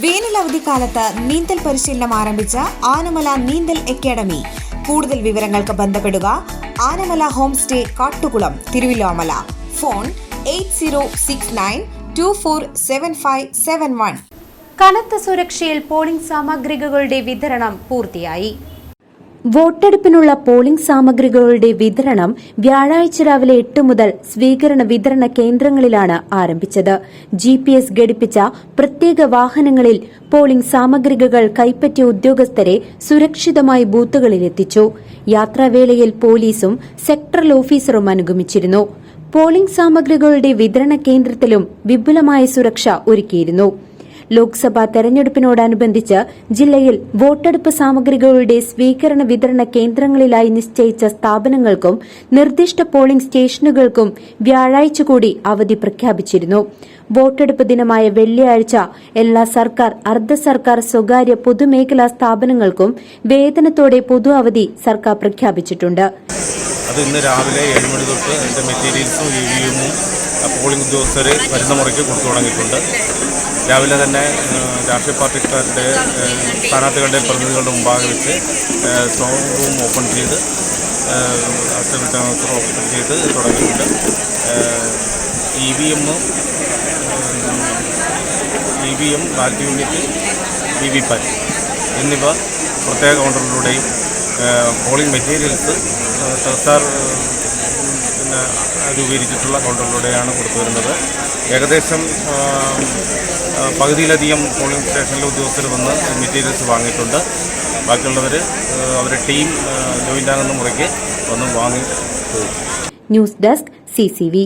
വേനൽ അവധിക്കാലത്ത് നീന്തൽ പരിശീലനം ആരംഭിച്ച ആനമല നീന്തൽ അക്കാദമി. കൂടുതൽ വിവരങ്ങൾക്ക് ബന്ധപ്പെടുക Anamala home stay Kattukulam Thiruvillwamala. Phone eight zero six nine two four seven five seven one. കനത്ത സുരക്ഷയിൽ പോളിംഗ് സാമഗ്രികളുടെ വിതരണം പൂർത്തിയായി. വോട്ടെടുപ്പിനുള്ള പോളിംഗ് സാമഗ്രികളുടെ വിതരണം വ്യാഴാഴ്ച രാവിലെ എട്ട് മുതൽ സ്വീകരണ വിതരണ കേന്ദ്രങ്ങളിലാണ് ആരംഭിച്ചത്. ജി പി എസ് ഘടിപ്പിച്ച പ്രത്യേക വാഹനങ്ങളിൽ പോളിംഗ് സാമഗ്രികൾ കൈപ്പറ്റിയ ഉദ്യോഗസ്ഥരെ സുരക്ഷിതമായി ബൂത്തുകളിലെത്തിച്ചു യാത്രാവേളയിൽ പോലീസും സെക്ടറൽ ഓഫീസറും അനുഗമിച്ചിരുന്നു. പോളിംഗ് സാമഗ്രികളുടെ വിതരണ കേന്ദ്രത്തിലും വിപുലമായ സുരക്ഷ ഒരുക്കിയിരുന്നു. ലോക്സഭാ തെരഞ്ഞെടുപ്പിനോടനുബന്ധിച്ച് ജില്ലയിൽ വോട്ടെടുപ്പ് സാമഗ്രികളുടെ സ്വീകരണ വിതരണ കേന്ദ്രങ്ങളിലായി നിശ്ചയിച്ച സ്ഥാപനങ്ങൾക്കും നിർദ്ദിഷ്ട പോളിംഗ് സ്റ്റേഷനുകൾക്കും വ്യാഴാഴ്ച കൂടി അവധി പ്രഖ്യാപിച്ചിരുന്നു. വോട്ടെടുപ്പ് ദിനമായ വെള്ളിയാഴ്ച എല്ലാ സർക്കാർ അർദ്ധ സർക്കാർ സ്വകാര്യ പൊതുമേഖലാ സ്ഥാപനങ്ങൾക്കും വേതനത്തോടെ പൊതു അവധി സർക്കാർ പ്രഖ്യാപിച്ചിട്ടുണ്ട്. അത് ഇന്ന് രാവിലെ ഏഴ് മണി തൊട്ട് അതിന്റെ മെറ്റീരിയൽസും ഇ പോളിംഗ് ഉദ്യോഗസ്ഥർ വരുന്ന മുറയ്ക്ക് കൊടുത്തു തുടങ്ങിയിട്ടുണ്ട്. രാവിലെ തന്നെ രാഷ്ട്രീയ പാർട്ടിക്കാരുടെ സ്ഥാനാർത്ഥികളുടെ പ്രതിനിധികളുടെ മുമ്പാകെ വെച്ച് സ്ട്രോങ് റൂം ഓപ്പൺ ചെയ്ത് ഓപ്പൺ ചെയ്ത് തുടങ്ങിയിട്ടുണ്ട്. E V M E V M ballot unit V V PAT എന്നിവ പ്രത്യേക കൗണ്ടറിലൂടെയും പോളിംഗ് മെറ്റീരിയൽസ് സർക്കാർ പിന്നെ രൂപീകരിച്ചിട്ടുള്ള കൗണ്ടറിലൂടെയാണ് കൊടുത്തു വരുന്നത്. ഏകദേശം പകുതിയിലധികം പോളിംഗ് സ്റ്റേഷനിലെ ഉദ്യോഗസ്ഥർ വന്ന് മെറ്റീരിയൽസ് വാങ്ങിയിട്ടുണ്ട്. ബാക്കിയുള്ളവർ അവരുടെ ടീം ജോയിന്റ് ആകുന്ന മുറയ്ക്ക് വന്ന് വാങ്ങി ന്യൂസ് ഡെസ്ക് സിസിവി